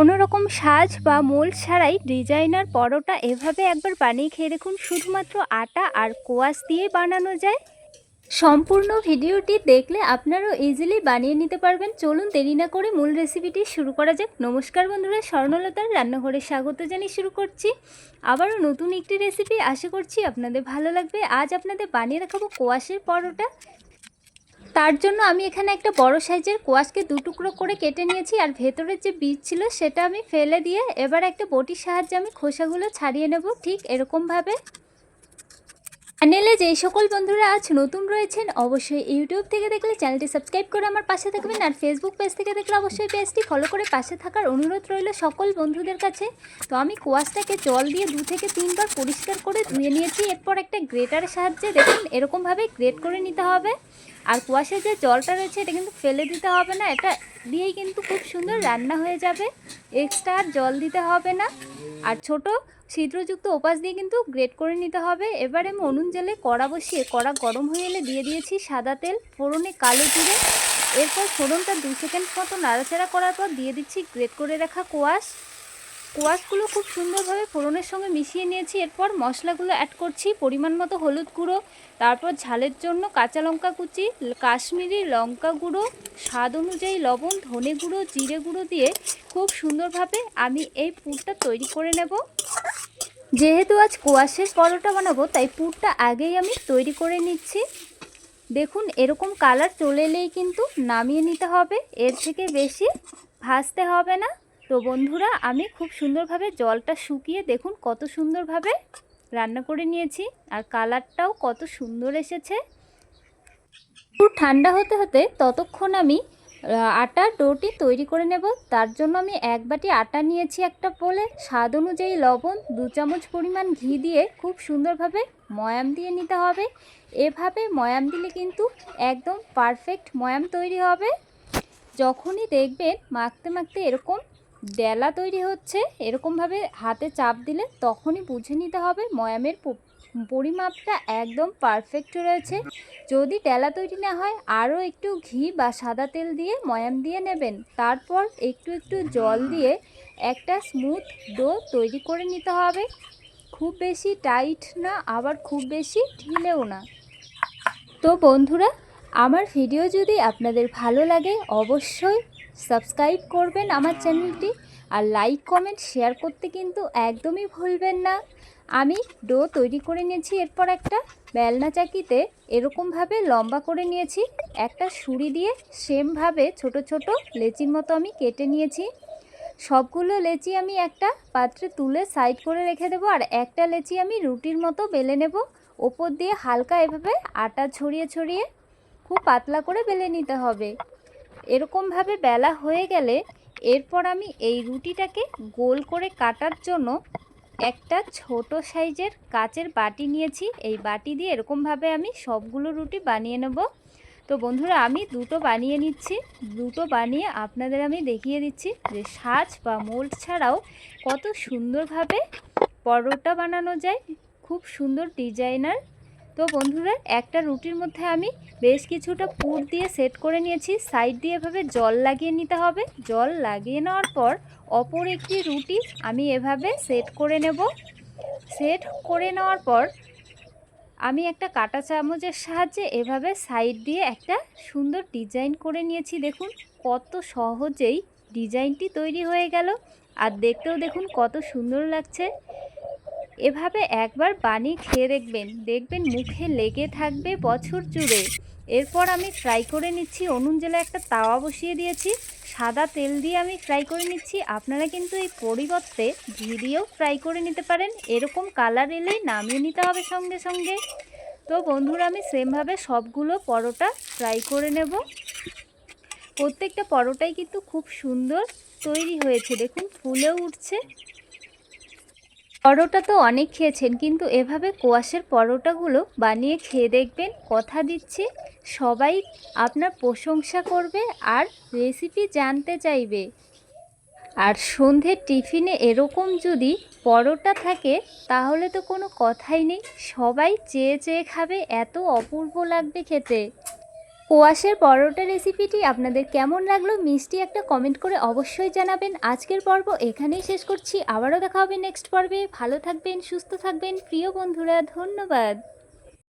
কোনো রকম সাজ বা মোল ছাড়াই ডিজাইনার পরোটা এভাবে একবার বানিয়ে খেয়ে দেখুন, শুধুমাত্র আটা আর কোয়াশ দিয়ে বানানো যায়। সম্পূর্ণ ভিডিওটি দেখলে আপনারাও ইজিলি বানিয়ে নিতে পারবেন। চলুন দেরি না করে মূল রেসিপিটি শুরু করা যাক। নমস্কার বন্ধুরা, স্বর্ণলতার রান্নাঘরে স্বাগত জানিয়ে শুরু করছি। আবারও নতুন একটি রেসিপি আশা করছি আপনাদের ভালো লাগবে। আজ আপনাদের বানিয়ে দেখাবো কোয়াশের পরোটা। তার জন্য আমি এখানে একটা বড় সাইজের কোয়াশকে দু টুকরো করে কেটে নিয়েছি আর ভেতরের যে বীজ ছিল সেটা আমি ফেলে দিয়ে এবার একটা বটির সাহায্যে আমি খোসাগুলো ছাড়িয়ে নেব, ঠিক এরকমভাবে। চ্যানেলে যেই সকল বন্ধুরা আজ নতুন রয়েছেন, অবশ্যই ইউটিউব থেকে দেখলে চ্যানেলটি সাবস্ক্রাইব করে আমার পাশে থাকবেন আর ফেসবুক পেজ থেকে দেখলে অবশ্যই পেজটি ফলো করে পাশে থাকার অনুরোধ রইল সকল বন্ধুদের কাছে। তো আমি কোয়াশটাকে জল দিয়ে দু থেকে তিনবার পরিষ্কার করে ধুয়ে নিয়েছি, এরপর একটা গ্রেটারের সাহায্যে দেখুন এরকমভাবে গ্রেট করে নিতে হবে। আর কুয়াশার যে জলটা রয়েছে, এটা কিন্তু ফেলে দিতে হবে না। এটা দিয়েই কিন্তু খুব সুন্দর রান্না হয়ে যাবে। এক্সট্রা আর জল দিতে হবে না। আর ছোট ছিদ্রযুক্ত ওপাশ দিয়ে কিন্তু গ্রেট করে নিতে হবে। এবারে আমি উনুন জেলে কড়া বসিয়ে, কড়া গরম হয়ে এলে দিয়ে দিয়েছি সাদা তেল, ফোড়নে কালো জিরে। এরপর ফোড়নটা দু সেকেন্ড মতো নাড়াচাড়া করার পর দিয়ে দিচ্ছি গ্রেট করে রাখা কোয়াশ। কোয়াশগুলো খুব সুন্দরভাবে ফোড়নের সঙ্গে মিশিয়ে নিয়েছি। এরপর মশলাগুলো অ্যাড করছি, পরিমাণ মতো হলুদ গুঁড়ো, তারপর ঝালের জন্য কাঁচা লঙ্কা কুচি, কাশ্মীরি লঙ্কা গুঁড়ো, স্বাদ অনুযায়ী লবণ, ধনে গুঁড়ো, জিরে গুঁড়ো দিয়ে খুব সুন্দরভাবে আমি এই পুরটা তৈরি করে নেব। যেহেতু আজ কোয়াশের পরোটা বানাবো, তাই পুরটা আগেই আমি তৈরি করে নিচ্ছি। দেখুন, এরকম কালার চলে এলেই কিন্তু নামিয়ে নিতে হবে। এর থেকে বেশি ভাজতে হবে না। তো বন্ধুরা, আমি খুব সুন্দরভাবে জলটা শুকিয়ে দেখুন কত সুন্দরভাবে রান্না করে নিয়েছি আর কালারটাও কত সুন্দর এসেছে। খুব ঠান্ডা হতে হতে ততক্ষণ আমি আটার ডোটি তৈরি করে নেব। তার জন্য আমি এক বাটি আটা নিয়েছি একটা পোলে। স্বাদ অনুযায়ী লবণ, দু চামচ পরিমাণ ঘি দিয়ে খুব সুন্দরভাবে ময়াম দিয়ে নিতে হবে। এভাবে ময়াম দিলে কিন্তু একদম পারফেক্ট ময়াম তৈরি হবে। যখনই দেখবেন মাখতে মাখতে এরকম ডেলা তৈরি হচ্ছে, এরকমভাবে হাতে চাপ দিলে তখনই বুঝে নিতে হবে ময়ামের পরিমাপটা একদম পারফেক্ট রয়েছে। যদি ডেলা তৈরি না হয়, আরও একটু ঘি বা সাদা তেল দিয়ে ময়াম দিয়ে নেবেন। তারপর একটু একটু জল দিয়ে একটা স্মুথ ডো তৈরি করে নিতে হবে। খুব বেশি টাইট না, আবার খুব বেশি ঢিলেও না। তো বন্ধুরা, আমার ভিডিও যদি আপনাদের ভালো লাগে, অবশ্যই সাবস্ক্রাইব করবেন আমার চ্যানেলটি আর লাইক, কমেন্ট, শেয়ার করতে কিন্তু একদমই ভুলবেন না। আমি ডো তৈরি করে নিয়েছি, এরপর একটা বেলনা চাকিতে এরকমভাবে লম্বা করে নিয়েছি, একটা ছুরি দিয়ে সেমভাবে ছোট ছোট লেচির মতো আমি কেটে নিয়েছি। সবগুলো লেচি আমি একটা পাত্রে তুলে সাইড করে রেখে দেবো আর একটা লেচি আমি রুটির মতো বেলে নেব। ওপর দিয়ে হালকা এভাবে আটা ছড়িয়ে ছড়িয়ে খুব পাতলা করে বেলে নিতে হবে। এরকমভাবে বেলা হয়ে গেলে এরপর আমি এই রুটিটাকে গোল করে কাটার জন্য একটা ছোট সাইজের কাচের বাটি নিয়েছি। এই বাটি দিয়ে এরকমভাবে আমি সবগুলো রুটি বানিয়ে নেব। তো বন্ধুরা, আমি দুটো বানিয়ে নিচ্ছি। দুটো বানিয়ে আপনাদের আমি দেখিয়ে দিচ্ছি যে সাজ বা মোল্ড ছাড়াও কত সুন্দরভাবে পরোটা বানানো যায়। খুব সুন্দর ডিজাইনার তো বন্ধুরা, একটা রুটির মধ্যে আমি বেশ কিছুটা পুর দিয়ে সেট করে নিয়েছি। সাইড দিয়ে এভাবে জল লাগিয়ে নিতে হবে। জল লাগিয়ে নেওয়ার পর অপর একটি রুটি আমি এভাবে সেট করে নেব। সেট করে নেওয়ার পর আমি একটা কাটা চামচের সাহায্যে এভাবে সাইড দিয়ে একটা সুন্দর ডিজাইন করে নিয়েছি। দেখুন, কত সহজেই ডিজাইনটি তৈরি হয়ে গেল। আর দেখতেও দেখুন, কত সুন্দর লাগছে। এভাবে একবার বানিয়ে খেয়ে দেখবেন দেখবেন মুখে লেগে থাকবে বছর জুড়ে। এরপর আমি ফ্রাই করে নিচ্ছি অনুন জেলা একটা তাওয়া বসিয়ে দিয়েছি, সাদা তেল দিয়ে আমি ফ্রাই করে নিচ্ছি। আপনারা কিন্তু এই পরিবর্তে ঘি দিয়েও ফ্রাই করে নিতে পারেন, এরকম কালার এলেই নামিয়ে নিতে হবে সঙ্গে সঙ্গে। তো বন্ধুরা, আমি সেমভাবে সবগুলো পরোটা ফ্রাই করে নেব। প্রত্যেকটা পরোটাই কিন্তু খুব সুন্দর তৈরি হয়েছে, দেখুন ফুলেও উঠছে। পরোটা তো অনেক খেয়েছেন, কিন্তু এভাবে কোয়াশের পরোটাগুলো বানিয়ে খেয়ে দেখবেন, কথা দিচ্ছে, সবাই আপনার প্রশংসা করবে আর রেসিপি জানতে চাইবে। আর সন্ধ্যের টিফিনে এরকম যদি পরোটা থাকে, তাহলে তো কোনো কথাই নেই, সবাই চেয়ে চেয়ে খাবে, এত অপূর্ব লাগবে খেতে। কোয়াশের পরোটা রেসিপিটি আপনাদের কেমন লাগল মিষ্টি একটা কমেন্ট করে অবশ্যই জানাবেন। আজকের পর্ব এখানেই শেষ করছি। আবারও দেখা হবে নেক্সট পর্বে। ভালো থাকবেন, সুস্থ থাকবেন। প্রিয় বন্ধুরা, ধন্যবাদ।